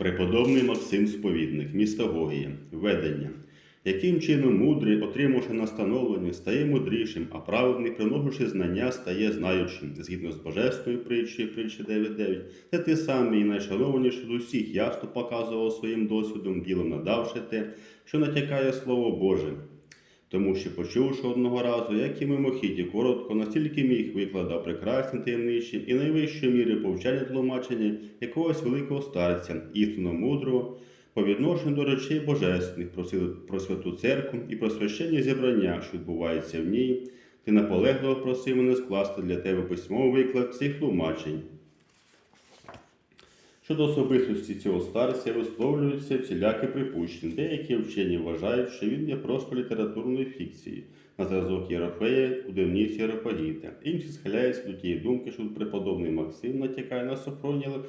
Преподобний Максим Сповідник, місто Гогія, ведення. Яким чином мудрий, отримавши настановлення, стає мудрішим, а праведний, приносивши знання, стає знаючим, згідно з божественною притчею, притчі 9.9. Це ти самий найшанованіший з усіх ясно показував своїм досвідом, ділом надавши те, що натякає Слово Боже. Тому що, почувши одного разу, як і мимохідь і коротко, настільки міг викладав прекрасні таємничі і найвищої міри повчання тлумачення якогось великого старця, істинно мудрого, по відношенню до речей божественних, про, про святу церкву і про священні зібрання, що відбуваються в ній, ти наполегливо просив мене скласти для тебе письмовий виклад цих тлумачень. Щодо особистості цього старця висловлюються всілякі припущення. Деякі вчені вважають, що він є просто літературною фікцією, на зразок Єрофея у дивниці Єропагіта. Інші схиляються до тієї думки, що преподобний Максим натякає на Софроніла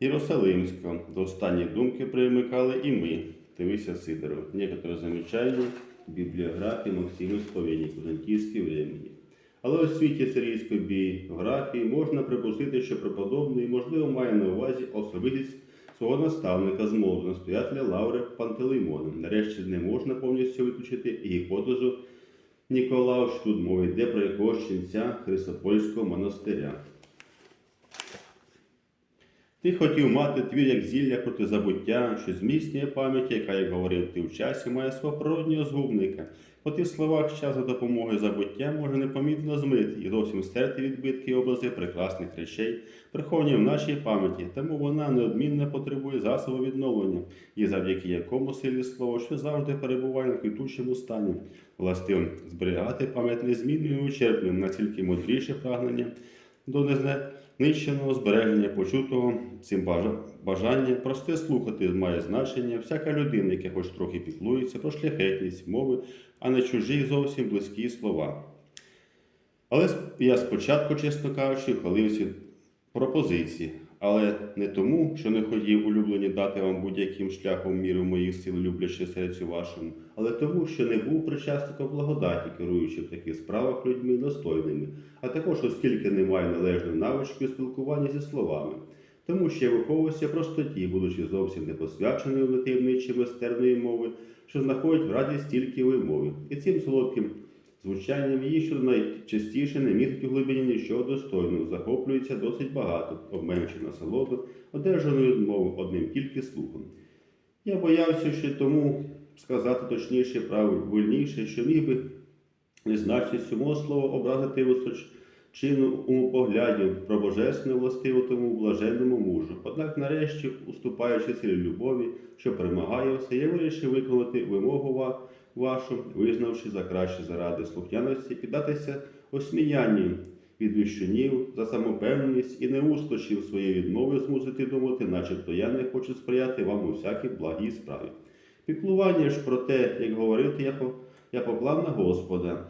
Єрусалимського. До останньої думки примикали і ми. Дивися Сидоров. Некоторые замечания бібліографії Максима Сповідника в Зантійській времені. Але у світі сирійської біографії можна припустити, що преподобний, можливо, має на увазі особистість свого наставника з молоду, настоятеля Лаври Пантелеймона. Нарешті не можна повністю виключити і гіпотезу Ніколау, що тут мова йде про якогось ченця Хрисопольського монастиря. Ти хотів мати твір як зілля проти забуття, що зміцнює пам'ять, яка, як говорив ти в часі, має свого природнього згубника. По тих словах час за допомогою забуття може непомітно змити і зовсім стерти відбитки образи прекрасних речей, приховані в нашій пам'яті, тому вона неодмінно потребує засобу відновлення, і завдяки якому силі слово, що завжди перебуває на квітучому стані, властивим зберігати пам'ять незмінною і вичерпним, настільки мудріше прагнення до незнищеного збереження почутого цим бажання просте слухати має значення всяка людина, яка хоч трохи піклується про шляхетність мови, а не чужі зовсім близькі слова. Але я спочатку, чесно кажучи, хвалився пропозиції, але не тому, що не хотів улюблені дати вам будь-яким шляхом міру моїх сил, люблячи серцю вашому, але тому, що не був причасником благодаті, керуючи в таких справах людьми достойними, а також оскільки не маю належної навички у спілкуванні зі словами. Тому що я виховувався в простоті, будучи зовсім не посвяченою в таємничі майстерної мови, що знаходить в радість тільки в мові. І цим солодким звучанням її, що найчастіше не містить у глибині нічого достойного, захоплюється досить багато, обмежуючи насолоду, одержаною від мови одним тільки слухом. Я боявся, що тому сказати точніше, правильніше, що міг би незначністю мого слова образити височину умопоглядів про божественне властиво тому блаженному мужу. Однак, нарешті, уступаючи силі любові, що перемагає все, я вирішив виконати вимогу вашу, визнавши за краще заради слухняності, піддатися осміянню від віщунів за самопевненість і неусточів своєї відмови змусити думати, начебто я не хочу сприяти вам у всякій благій справі. Піклування ж про те, як говорити, я, по, я поклав на Господа,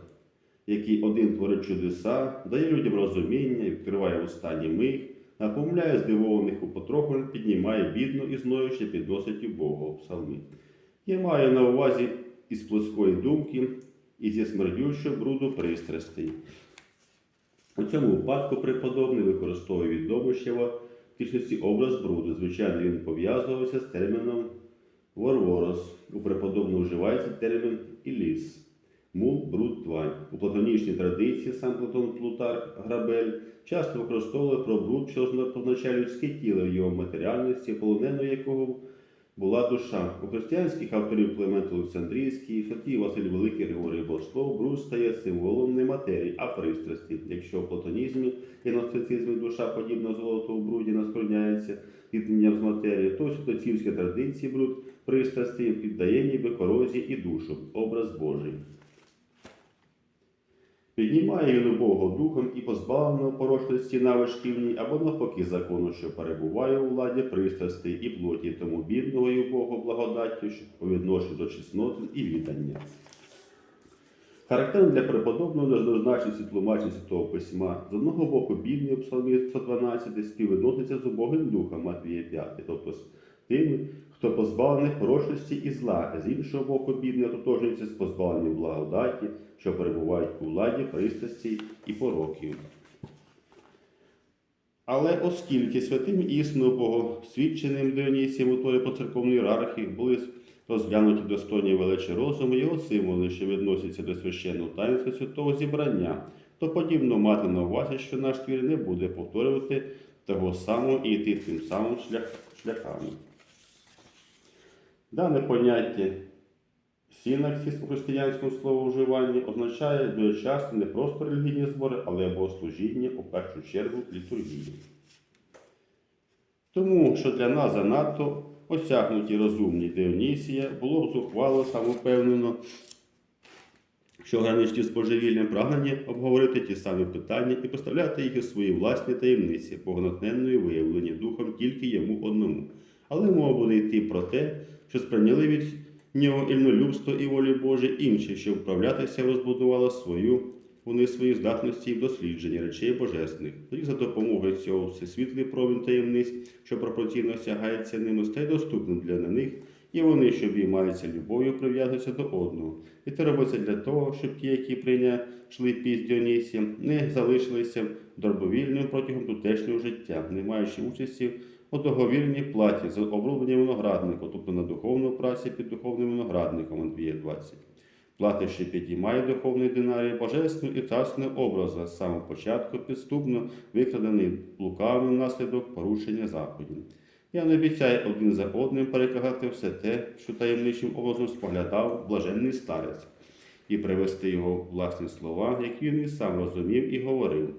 який один творить чудеса, дає людям розуміння, відкриває останні миг, напомляє здивованих у потроху, піднімає бідну і зноюще підносить у Бога псалми. Я маю на увазі із плоскої думки і зі смердючого бруду пристрастей. У цьому випадку преподобний використовує відому ще в античності образ бруду. Звичайно, він пов'язувався з терміном ворворос. У преподобного вживається термін іліс. Мул, бруд, твань. У платонічній традиції сам Платон Плутарх Грабель часто використовували про бруд, що означає людське тіло в його матеріальності, полоненою якого була душа. У християнських авторів Климент Олександрійський, Фатій Василь Великий Григорій Богослов, бруд стає символом не матерії, а пристрасті. Якщо в платонізмі і гностицизмі душа, подібна золоту у бруді, наскорняється відмінням з матерії, то святоцівські традиції бруд пристрасті піддає ніби корозії і душу, образ Божий. Піднімає він Бога духом і позбавлено порочності навички в ній, або навпаки закону, що перебуває у владі пристрасти і плоті, тому бідного і Бога благодаттю, що по відношенню до чесноти і віддання. Характерно для преподобного неоднозначності тлумачення Святого Письма. З одного боку, бідний у Псалмі 112 співвідноситься з убогим духом Матвія 5, тобто з тими, хто позбавлений порочності і зла, з іншого боку, бідний ототожнюється з позбавленням благодаті, що перебувають у владі пристрасті і пороків. Але оскільки святим істинно богосвідченим Діонісієм у творі по церковній ієрархії були розглянуті достойні величі розуму його символи, що відносяться до священного таїнства святого зібрання, то подібно мати на увазі, що наш твір не буде повторювати того самого і йти тим самим шлях, шляхами. Дане поняття синаксис у християнському слововживанні означає дуже не просто релігійні збори, але й богослужіння у першу чергу літургії. Тому що для нас занадто осягнуті розумні Діонісія було б зухвало самовпевнено, що граничні з божевільним прагнення обговорити ті самі питання і поставляти їх у свої власні таємниці, богонатненної виявлені духом тільки йому одному. Але мова буде йти про те, що сприйняли від нього ільнолюбство і волі Божі інші, що вправлятися розбудували свою вони свої здатності в дослідженні речей божественних. Тоді за допомогою цього всесвітлий промінь таємниць, що пропорційно сягається ними, стає доступним для них, і вони, що обіймаються любов'ю, прив'язуються до одного. І це робиться для того, щоб ті, які прийняли піст Діонісія, не залишилися добровільним протягом тутешнього життя, не маючи участі у договірній платі за оброблення винограднику, тобто на духовну працю під духовним виноградником Матвія 20. Плати, що підіймає духовний динарій божественного і царственного образа з самого початку підступно викрадений лукавим внаслідок порушення заходів. Я не обіцяю один за одним переказати все те, що таємничим образом споглядав блаженний старець, і привести його власні слова, які він і сам розумів і говорив.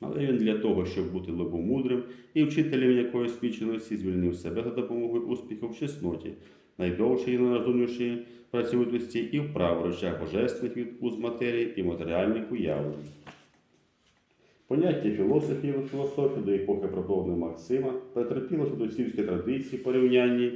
Але він для того, щоб бути лобомудрим і вчителем якоїсь свідченості, звільнив себе за допомогою успіху в чесноті, найдовшої і найрозумнішої працьовитості і вправ речах божественних від уз матерії і матеріальних уявлень. Поняття філософії філософії до епохи продовження Максима претерпіло судоцівські традиції порівнянні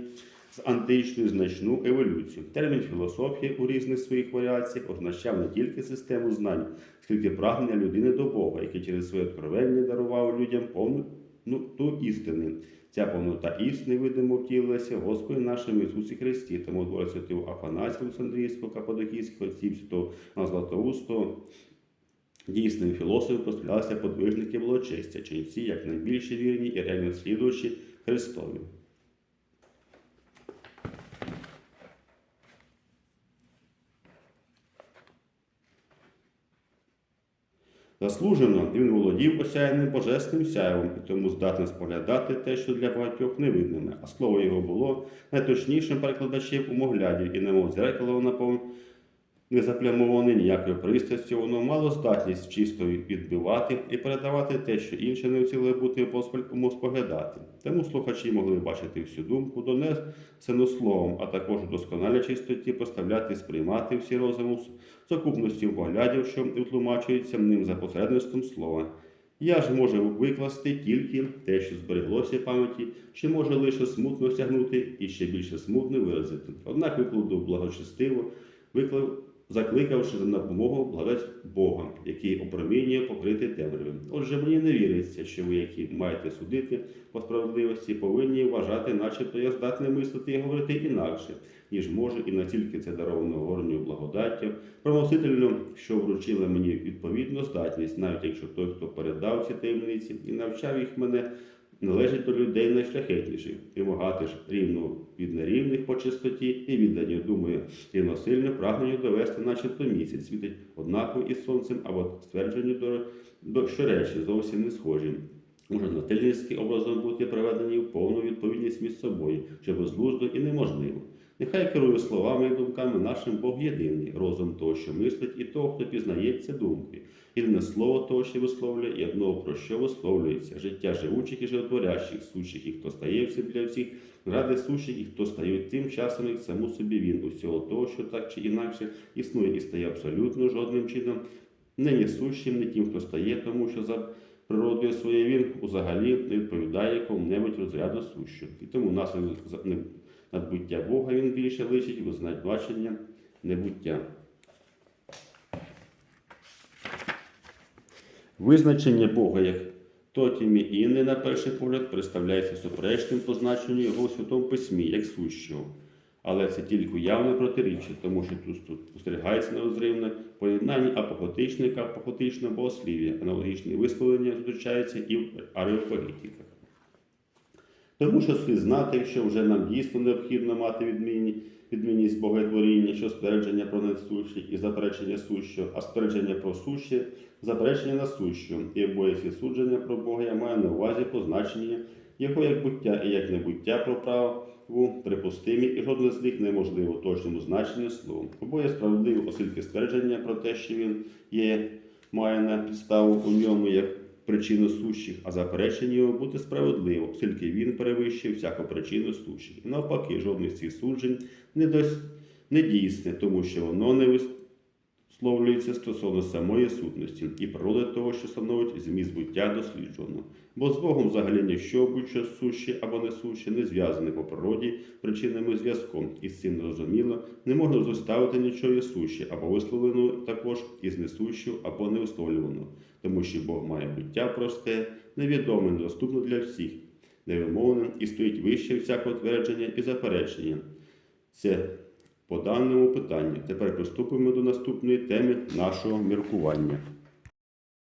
з античною значну еволюцію. Термін філософія у різних своїх варіаціях означав не тільки систему знань, скільки прагнення людини до Бога, який через своє откровення дарував людям повну ну, ту істини. Ця повнота істини, видимо, втілилася в Господі нашому Ісусі Христі, тому двоє святого Афанасія Олександрійського, Каподокійського, отців святого Златоустого, Дійсним філософом прославлялися подвижники благочестя, ченці як найбільші вірні і реально слідуючі Христові. Заслужено він володів осяяним божественним сяєвом і тому здатний споглядати те, що для багатьох невидиме, а слово його було найточнішим перекладачем у моглядів і немов дзеркало наповнене не заплямоване ніякою пристрастю, воно мало здатність чисто відбивати і передавати те, що інше не вціле бути поспількому споглядати. Тому слухачі могли бачити всю думку, донесену словом, а також у досконалій чистоті поставляти сприймати всі розуму сукупності поглядів, що утлумачуються ним за посередництвом слова. Я ж можу викласти тільки те, що збереглося в пам'яті, чи може лише смутно сягнути і ще більше смутно виразити. Однак викладу благочестиво, виклав закликавши на допомогу благодать Бога, який опромінює покрити темряві. Отже, мені не віриться, що ви, які маєте судити по справедливості, повинні вважати, начебто я здатний мислити і говорити інакше, ніж може, і настільки це даровано горною благодаттю, промосительно, що вручили мені відповідну здатність, навіть якщо той, хто передав ці таємниці і навчав їх мене, належить до людей найшляхетніших, вимагати ж рівно від нерівних по чистоті і віддані, думаю, рівносильне прагненню довести, начебто місяць світить однаково із сонцем, або ствердженню до, до що речі зовсім не схожі. Може тильницьким образом бути приведені в повну відповідність між собою, що безглуздо і неможливо. Нехай керує словами і думками нашим Бог єдиний, розум того, що мислить, і того, хто пізнається думкою, єдине слово того, що висловлює, і одного про що висловлюється, життя живучих і животворящих, сучих, і хто стає всім для всіх, ради сущих, і хто стають тим часом, як саму собі він, усього того, що так чи інакше існує і стає абсолютно жодним чином, не несущим, не тим, хто стає, тому що за природою своєю він взагалі не відповідає якому-небудь розряду сущого. І тому наслідок надбуття Бога він більше личить визначення небуття. Визначення Бога як тотімі інни, на перший погляд, представляється суперечним позначенню його у Святому Письмі, як сущого. Але це тільки явне протиріччя, тому що тут, спостерігається нерозривне поєднання апохотичника, апохотичного богослів'я. Аналогічні висловлення зустрічаються і в ареопагітіках. Тому що слід знати, що вже нам дійсно необхідно мати відмінні, відмінність боготворіння, що ствердження про несуще і заперечення сущого, а ствердження про суще заперечення на сущу, і обоє судження про Бога я маю на увазі позначення його як буття і як небуття про праву припустимі, і жодне з них неможливо точному значенні словом. Обоє справедливі, оскільки ствердження про те, що він є, має на підставу у ньому як причину сущих, а заперечення його бути справедливо, оскільки він перевищив всяку причину сущих. І навпаки, жодних з цих суджень не, дос... не дійсне, тому що воно не висловлюється стосовно самої сутності і природи того, що становить зміст буття досліджувано. Бо з Богом взагалі ніщо будь-що суще або несуще не зв'язане по природі причинними зв'язком, і з цим зрозуміло не можна зоставити нічого і суще або висловленого також із несущого або невисловлюваного, тому що Бог має буття просте, невідоме, недоступне для всіх, невимовне і стоїть вище всякого твердження і заперечення. Це по даному питанню. Тепер приступимо до наступної теми нашого міркування.